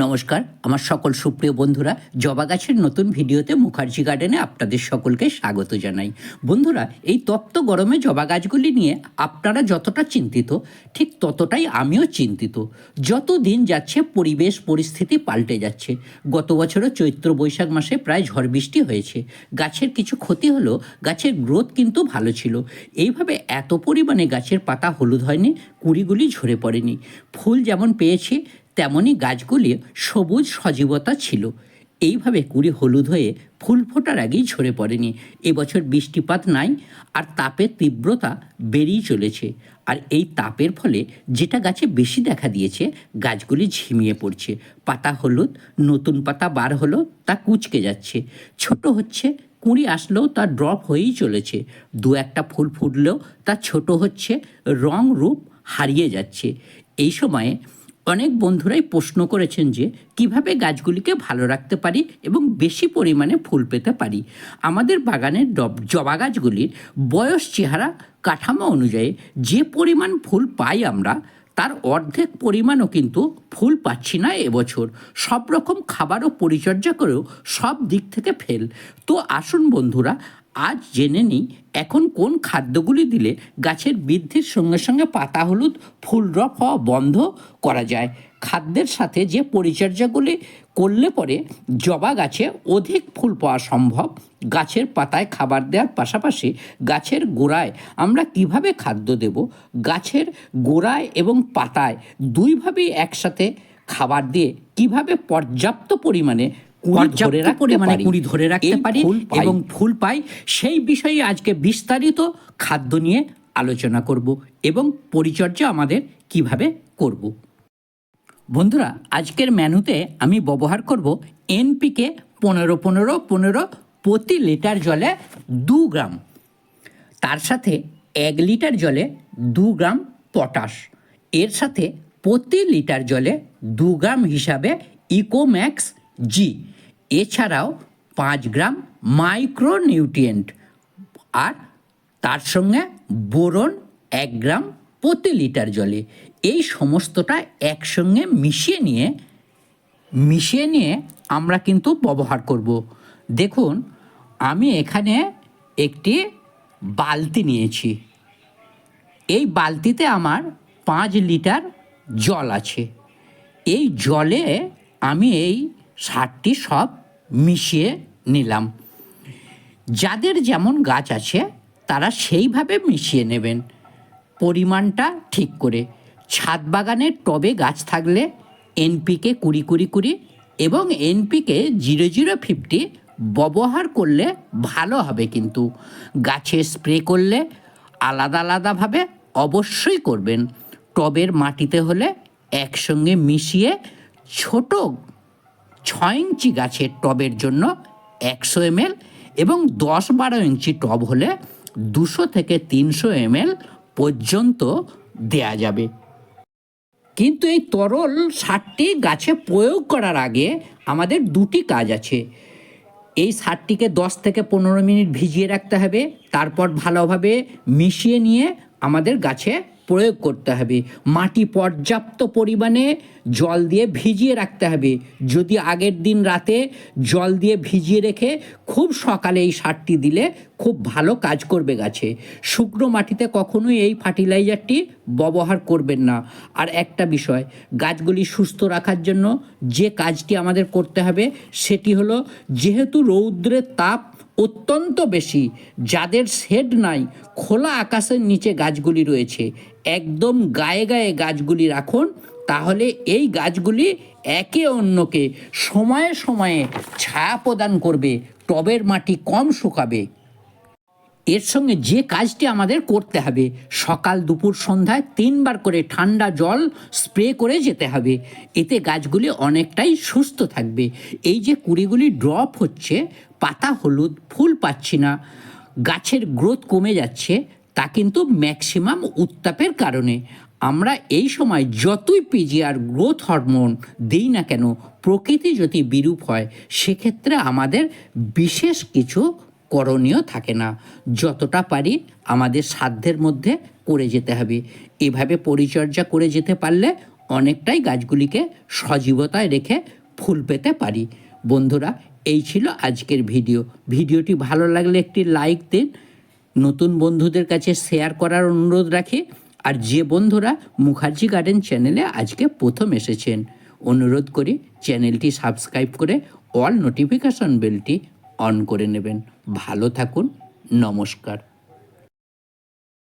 নমস্কার, আমার সকল সুপ্রিয় বন্ধুরা, জবা গাছের নতুন ভিডিওতে মুখার্জি গার্ডেনে আপনাদের সকলকে স্বাগত জানাই। বন্ধুরা, এই তপ্ত গরমে জবা গাছগুলি নিয়ে আপনারা যতটা চিন্তিত, ঠিক ততটাই আমিও চিন্তিত। যত দিন যাচ্ছে পরিবেশ, পরিস্থিতি পাল্টে যাচ্ছে। গত বছরও চৈত্র বৈশাখ মাসে প্রায় ঝড় বৃষ্টি হয়েছে। গাছের কিছু ক্ষতি হলো গাছের গ্রোথ কিন্তু ভালো ছিল। এইভাবে এত পরিমাণে গাছের পাতা হলুদ হয়নি, কুড়িগুলি ঝরে পড়েনি। ফুল যেমন পেয়েছি তেমনই গাছগুলি সবুজ সজীবতা ছিল। এইভাবে কুড়ি হলুদ হয়ে ফুল ফোটার আগেই ঝরে পড়েনি। এবছর বৃষ্টিপাত নাই আর তাপের তীব্রতা বেড়েই চলেছে। আর এই তাপের ফলে যেটা গাছে বেশি দেখা দিয়েছে, গাছগুলি ঝিমিয়ে পড়ছে। পাতা হলুদ, নতুন পাতা বার হলো, তা কুচকে যাচ্ছে। ছোট হচ্ছে, কুঁড়ি আসলেও তা ড্রপ হয়েই চলেছে। দু একটা ফুল ফুটলেও তা ছোট হচ্ছে, রং রূপ হারিয়ে যাচ্ছে। এই সময়ে অনেক বন্ধুরাই প্রশ্ন করেছেন যে, কীভাবে গাছগুলিকে ভালো রাখতে পারি এবং বেশি পরিমাণে ফুল পেতে পারি? আমাদের বাগানের ডব, জবা গাছগুলির বয়স, চেহারা, কাঠামো অনুযায়ী যে পরিমাণ ফুল পাই আমরা তার অর্ধেক পরিমাণও কিন্তু ফুল পাচ্ছি না এবছর। সব রকম খাবারও পরিচর্যা করেও সব দিক থেকে ফেল। তো আসুন বন্ধুরা, আজ জেনে নিই এখন কোন খাদ্যগুলি দিলে গাছের বৃদ্ধির সঙ্গে সঙ্গে পাতা হলুদ, ফুল ড্রপ হওয়া বন্ধ করা যায়। খাদ্যের সাথে যে পরিচর্যাগুলি করলে পরে জবা গাছে অধিক ফুল পাওয়া সম্ভব। গাছের পাতায় খাবার দেওয়ার পাশাপাশি গাছের গোড়ায় আমরা কীভাবে খাদ্য দেব? গাছের গোড়ায় এবং পাতায় দুইভাবেই একসাথে খাবার দিয়ে কীভাবে পর্যাপ্ত পরিমাণে কুঁড়ি ধরে পর্যাপ্ত রাখতে পরিমাণে পারি, ধরে রাখতে পারি এবং ফুল পাই। সেই বিষয়ে আজকে বিস্তারিত খাদ্য নিয়ে আলোচনা করব এবং পরিচর্যা আমাদের কীভাবে করব। বন্ধুরা, আজকের মেনুতে আমি ব্যবহার করব এনপিকে পনেরো পনেরো পনেরো প্রতি লিটার জলে দু গ্রাম। তার সাথে এক লিটার জলে দু গ্রাম পটাশ। এর সাথে প্রতি লিটার জলে দু গ্রাম হিসাবে ইকোম্যাক্স জি এছাড়াও পাঁচ গ্রাম মাইক্রো নিউট্রিয়েন্ট আর তার সঙ্গে বোরন এক গ্রাম প্রতি লিটার জলে। এই সমস্তটা একসঙ্গে মিশিয়ে নিয়ে মিশিয়ে নিয়ে আমরা কিন্তু ব্যবহার করব। দেখুন, আমি এখানে একটি বালতি নিয়েছি। এই বালতিতে আমার পাঁচ লিটার জল আছে। এই জলে আমি এই সারটি সব মিশিয়ে নিলাম। যাদের যেমন গাছ আছে, তারা সেইভাবে মিশিয়ে নেবেন। পরিমাণটা ঠিক করে। ছাদ বাগানের টবে গাছ থাকলে এনপিকে কুড়ি কুড়ি কুড়ি এবং এনপিকে জিরো জিরো ফিফটি ব্যবহার করলে ভালো হবে কিন্তু। গাছে স্প্রে করলে আলাদা আলাদাভাবে অবশ্যই করবেন। টবের মাটিতে হলে একসঙ্গে মিশিয়ে ছোট ছয় ইঞ্চি গাছের টবের জন্য একশো এমএল এবং দশ বারো ইঞ্চি টব হলে দুশো থেকে তিনশো এমএল পর্যন্ত দেয়া যাবে। কিন্তু এই তরল সারটি গাছে প্রয়োগ করার আগে আমাদের দুটি কাজ আছে। এই সারটিকে দশ থেকে পনেরো মিনিট ভিজিয়ে রাখতে হবে, তারপর ভালোভাবে মিশিয়ে নিয়ে আমাদের গাছে প্রয়োগ করতে হবে। মাটি পর্যাপ্ত পরিমাণে জল দিয়ে ভিজিয়ে রাখতে হবে। যদি আগের দিন রাতে জল দিয়ে ভিজিয়ে রেখে খুব সকালে এই সারটি দিলে খুব ভালো কাজ করবে গাছে। শুকনো মাটিতে কখনোই এই ফার্টিলাইজারটি ব্যবহার করবেন না। আর একটা বিষয়, গাছগুলি সুস্থ রাখার জন্য যে কাজটি আমাদের করতে হবে, সেটি হলো যেহেতু রৌদ্রের তাপ অত্যন্ত বেশি, যাদের শেড নাই, খোলা আকাশের নিচে গাছগুলি রয়েছে, একদম গায়ে গায়ে গাছগুলি রাখুন, তাহলে এই গাছগুলি একে অন্যকে সময়ে সময়ে ছায়া প্রদান করবে, টবের মাটি কম শুকাবে। এর সঙ্গে যে কাজটি আমাদের করতে হবে, সকাল দুপুর সন্ধ্যায় তিনবার করে ঠান্ডা জল স্প্রে করে যেতে হবে। এতে গাছগুলি অনেকটাই সুস্থ থাকবে। এই যে কুড়িগুলি ড্রপ হচ্ছে, পাতা হলুদ, ফুল পাচ্ছি না, গাছের গ্রোথ কমে যাচ্ছে, তা কিন্তু ম্যাক্সিমাম উত্তাপের কারণে। আমরা এই সময় যতই পিজিআর গ্রোথ হরমোন দিই না কেন, প্রকৃতি যদি বিরূপ হয়, সেক্ষেত্রে আমাদের বিশেষ কিছু করণীয় থাকে না। যতটা পারি আমাদের সাধ্যের মধ্যে করে যেতে হবে। এভাবে পরিচর্যা করে যেতে পারলে অনেকটাই গাছগুলিকে সজীবতায় রেখে ফুল পেতে পারি। বন্ধুরা, এই ছিল আজকের ভিডিও। ভিডিওটি ভালো লাগলে একটি লাইক দিন। নতুন বন্ধুদের কাছে শেয়ার করার অনুরোধ রাখি। আর যে বন্ধুরা মুখার্জি গার্ডেন চ্যানেলে আজকে প্রথম এসেছেন, অনুরোধ করি চ্যানেলটি সাবস্ক্রাইব করে অল নোটিফিকেশন বেলটি অন করে নেবেন। ভালো থাকুন নমস্কার।